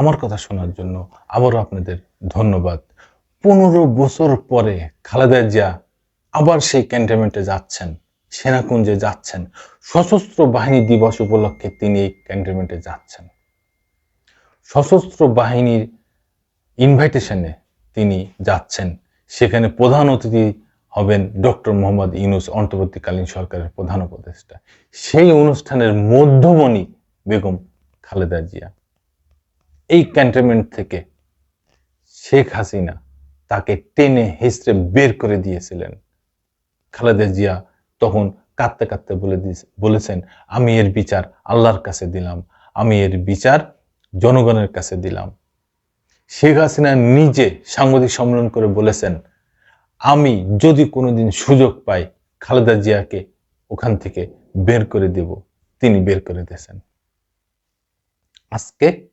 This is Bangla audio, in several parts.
আমার কথা শোনার জন্য আবারও আপনাদের ধন্যবাদ। পনেরো বছর পরে খালেদা জিয়া আবার সেই ক্যান্টনমেন্টে যাচ্ছেন, সেনাকুঞ্জে যাচ্ছেন। সশস্ত্র বাহিনী দিবস উপলক্ষে তিনি এই ক্যান্টনমেন্টে যাচ্ছেন। সশস্ত্র বাহিনীর ইনভাইটেশনে তিনি যাচ্ছেন। সেখানে প্রধান অতিথি হবেন ডক্টর মোহাম্মদ ইউনুস, অন্তর্বর্তীকালীন সরকারের প্রধান উপদেষ্টা। সেই অনুষ্ঠানের মধ্যমণি বেগম খালেদা জিয়া। এই ক্যান্টনমেন্ট থেকে শেখ হাসিনা তাকে টেনে হেসড়ে বের করে দিয়েছিলেন। খালেদা জিয়া তখন কাঁদতে কাঁদতে বলে বলেছেন, আমি এর বিচার আল্লাহর কাছে দিলাম, আমি এর বিচার জনগণের কাছে দিলাম। শেখ হাসিনা নিজে সাংবাদিক সম্মেলন করে বলেছেন, আমি যদি কোনোদিন সুযোগ পাই খালেদা জিয়াকে ওখান থেকে বের করে দেব। তিনি বের করে দিয়েছেন। আজকে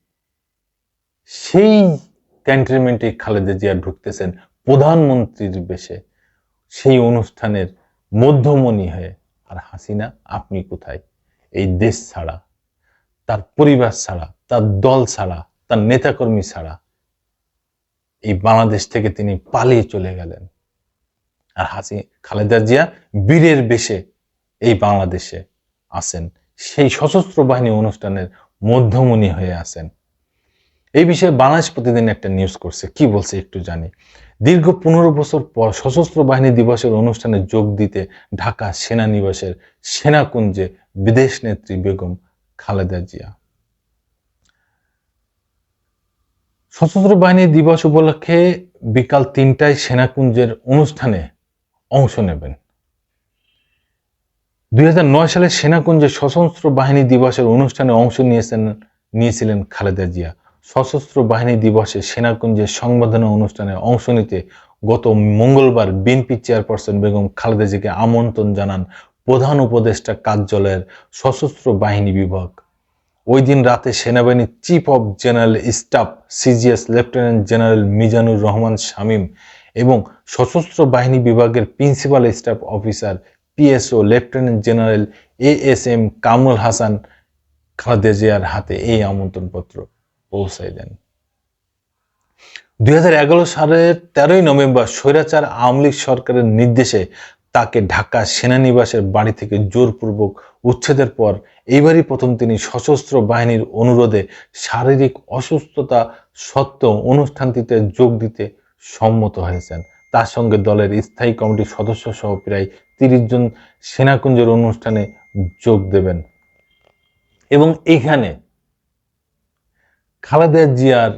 সেই ক্যান্টনমেন্টে খালেদা জিয়া ঢুকতেছেন প্রধানমন্ত্রীর বেশে। সেই অনুষ্ঠানের মধ্যমণি হয়ে, আর হাসিনা, আপনি কোথায়? এই দেশ ছাড়া, তার পরিবার ছাড়া, তার দল ছাড়া, তার নেতাকর্মী ছাড়া, এই বাংলাদেশ থেকে তিনি পালিয়ে চলে গেলেন। আর হাসি, খালেদা জিয়া বীরের বেশে এই বাংলাদেশে আসেন সেই সশস্ত্র বাহিনী অনুষ্ঠানের মধ্যমণি হয়ে আছেন। এই বিষয়ে বাংলাদেশ প্রতিদিন একটা নিউজ করছে। কি বলছে একটু জানি। দীর্ঘ পনেরো বছর পর সশস্ত্র বাহিনী দিবসের অনুষ্ঠানে যোগ দিতে ঢাকা সেনানিবাসের সেনাকুঞ্জে বিদেশ নেত্রী বেগম খালেদা জিয়া। সশস্ত্র বাহিনী দিবস উপলক্ষে বিকাল তিনটায় সেনাকুঞ্জের অনুষ্ঠানে অংশ নেবেন। দুই হাজার নয় সালে সেনাকুঞ্জে সশস্ত্র বাহিনী দিবসের অনুষ্ঠানে অংশ নিয়েছেন নিয়েছিলেন খালেদা জিয়া। সশস্ত্র বাহিনী দিবসে সেনাকুঞ্জের সংবর্ধনা অনুষ্ঠানে অংশ নিতে গত মঙ্গলবার বিএনপি চেয়ারপারসন বেগম খালেদা জিয়াকে আমন্ত্রণ জানান প্রধান উপদেষ্টা কার্যালয়ের সশস্ত্র বাহিনী বিভাগ। ওই দিন রাতে সেনাবাহিনীর chief of general staff CGS lieutenant general Mizanur Rahman Shamim এবং সশস্ত্র বাহিনী বিভাগের principal staff officer PSO lieutenant general A S M Kamrul Hasan Khaleda জিয়ার হাতে এই আমন্ত্রণপত্র। পৌঁছায় দেন দুই হাজার এগারো সালের তেরোই নভেম্বর স্বৈরাচার আওয়ামী লীগ সরকারের নির্দেশে তাকে ঢাকা সেনানিবাসের বাড়ি থেকে জোরপূর্বক উচ্ছেদের পর এইবারই প্রথম তিনি সশস্ত্র বাহিনীর অনুরোধে শারীরিক অসুস্থতা সত্ত্বেও অনুষ্ঠানটিতে যোগ দিতে সম্মত হয়েছেন। তার সঙ্গে দলের স্থায়ী কমিটির সদস্য সহ প্রায় তিরিশ জন সেনাকুঞ্জের অনুষ্ঠানে যোগ দেবেন। এবং এখানে খালেদা জিয়ার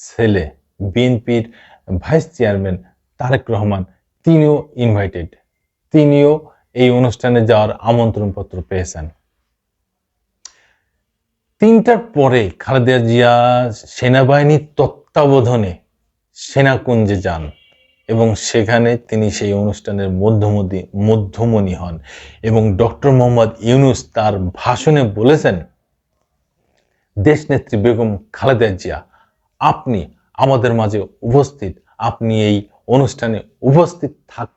ছেলে, বিএনপির ভাইস চেয়ারম্যান তারেক রহমান, তিনিও ইনভাইটেড তিনিও এই অনুষ্ঠানে যাওয়ার আমন্ত্রণপত্র পেয়েছেন। তিনটার পরে খালেদা জিয়া সেনাবাহিনীর তত্ত্বাবধানে সেনাকুঞ্জে যান এবং সেখানে তিনি সেই অনুষ্ঠানের মধ্যমণি মধ্যমণি হন এবং ডক্টর মোহাম্মদ ইউনুস তার ভাষণে বলেছেন দেশনেত্রী বেগম খালেদা জিয়া, আপনি আমাদের মাঝে উপস্থিত, আপনি এই অনুষ্ঠানে উপস্থিত থাক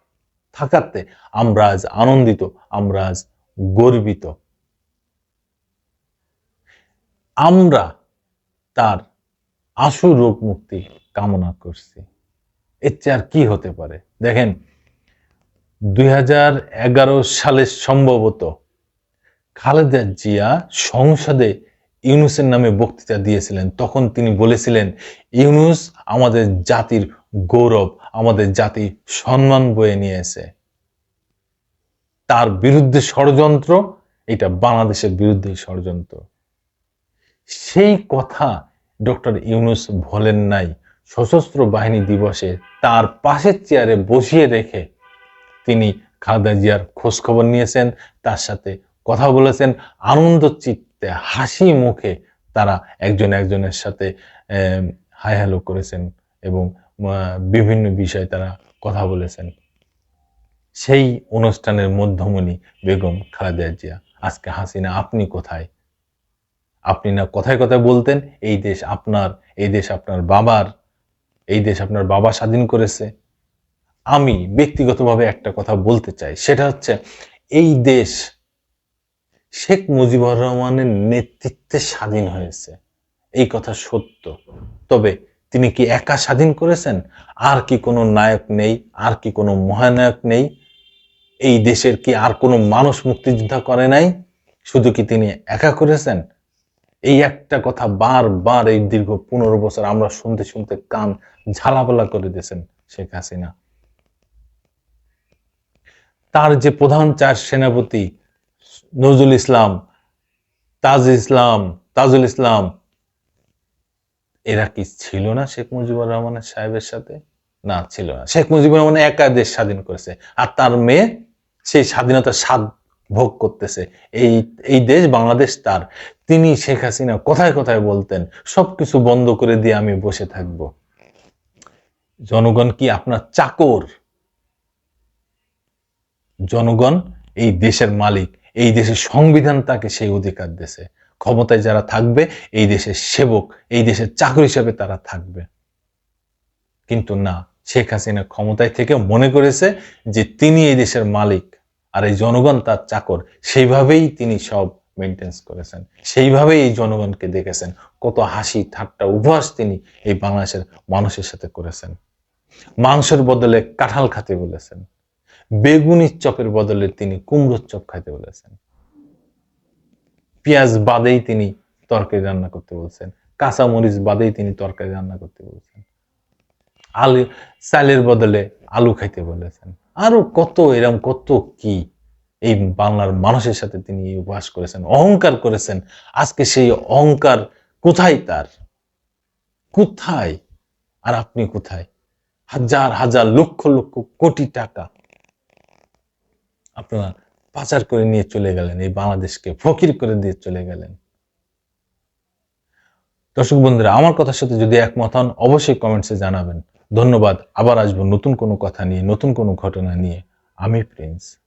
থাকাতে আমরা আজ আনন্দিত, আমরা আজ গর্বিত। আমরা তার আশু রোগ মুক্তি কামনা করছি। এর চেয়ে আর কি হতে পারে? দেখেন, দুই হাজার এগারো সালে সম্ভবত খালেদা জিয়া সংসদে ইউনুসের নামে বক্তৃতা দিয়েছিলেন, তখন তিনি বলেছিলেন, ইউনুস আমাদের জাতির গৌরব, আমাদের জাতি সম্মান বয়ে নিয়েছে তার বিরুদ্ধে ষড়যন্ত্র, এটা বাংলাদেশের বিরুদ্ধে ষড়যন্ত্র। সেই কথা ডক্টর ইউনুস বলেন নাই, সশস্ত্র বাহিনী দিবসে তার পাশের চেয়ারে বসিয়ে রেখে তিনি খালেদা জিয়ার খোঁজখবর নিয়েছেন, তার সাথে কথা বলেছেন, আনন্দ চিত্তে হাসি মুখে তারা একজন একজনের সাথে হাই হ্যালো করেছেন এবং বিভিন্ন বিষয়ে তারা কথা বলেছেন। সেই অনুষ্ঠানের মধ্যমণি বেগম খালেদা জিয়া, আজকে হাসিনা আপনি কোথায়? আপনি না কথায় কথায় বলতেন, এই দেশ আপনার, এই দেশ আপনার বাবার, এই দেশ আপনার বাবা স্বাধীন করেছে। আমি ব্যক্তিগতভাবে একটা কথা বলতে চাই, সেটা হচ্ছে এই দেশ শেখ মুজিবুর রহমানের নেতৃত্বে স্বাধীন হয়েছে। এই কথা সত্য। তবে তিনি কি একা স্বাধীন করেছেন? আর কি কোনো নায়ক নেই? আর কি কোনো মহানায়ক নেই? এই দেশের কি আর কোনো মানুষ মুক্তিযোদ্ধা করে নাই? শুধু কি তিনি একা করেছেন? এই একটা কথা বারবার এই দীর্ঘ পনেরো বছর আমরা শুনতে শুনতে কান ঝালাপালা করে দিয়েছেন শেখ হাসিনা। তার যে প্রধান চার সেনাপতি নজরুল ইসলাম তাজ ইসলাম, তাজুল ইসলাম। এরা কি ছিল না শেখ মুজিবুর রহমানের সাহেবের সাথে? না, ছিল না। শেখ মুজিবুর রহমান একা দেশ স্বাধীন করেছে। আর তার মেয়ে সেই স্বাধীনতার স্বাদ ভোগ করতেছে। এই এই দেশ বাংলাদেশ তার। তিনি শেখ হাসিনা কোথায় কোথায় বলতেন, সবকিছু বন্ধ করে দিয়ে আমি বসে থাকব। জনগণ কি আপনার চাকর? জনগণ এই দেশের মালিক। এই দেশের সংবিধান তাকে সেই অধিকার দিয়েছে। ক্ষমতায় যারা থাকবে, এই দেশের সেবক, এই দেশের চাকর হিসেবে তারা থাকবে। কিন্তু না, শেখ হাসিনা ক্ষমতায় থেকে মনে করেছে যে তিনি এই দেশের মালিক আর এই জনগণ তার চাকর। সেইভাবেই তিনি সব মেনটেন্স করেছেন। সেইভাবেই এই জনগণকে দেখেছেন। কত হাসি, ঠাট্টা, উপহাস তিনি এই বাংলাদেশের মানুষের সাথে করেছেন। মাংসের বদলে কাঁঠাল খাতে বলেছেন। বেগুনির চপের বদলে তিনি কুমড়োর চপ খাইতে বলেছেন। পেঁয়াজ বাদেই তিনি তরকারি রান্না করতে বলছেন। কাঁচা মরিচ বাদেই তিনি তরকারি রান্না করতে বলছেন। আলু, চালের বদলে আলু খাইতে বলেছেন। আরও কত, এরম কত কি এই বাংলার মানুষের সাথে তিনি উপহাস করেছেন, অহংকার করেছেন। আজকে সেই অহংকার কোথায় তার? কোথায়? আর আপনি কোথায়? হাজার হাজার লক্ষ লক্ষ কোটি টাকা আপনারা পাচার করে নিয়ে চলে গেলেন, এই বাংলাদেশকে ফকির করে দিয়ে চলে গেলেন। দর্শক বন্ধুরা, আমার কথার সাথে যদি একমত হন, অবশ্যই কমেন্টসে জানাবেন। ধন্যবাদ, আবার আসব নতুন কোনো কথা নিয়ে, নতুন কোনো ঘটনা নিয়ে। আমি প্রিন্স।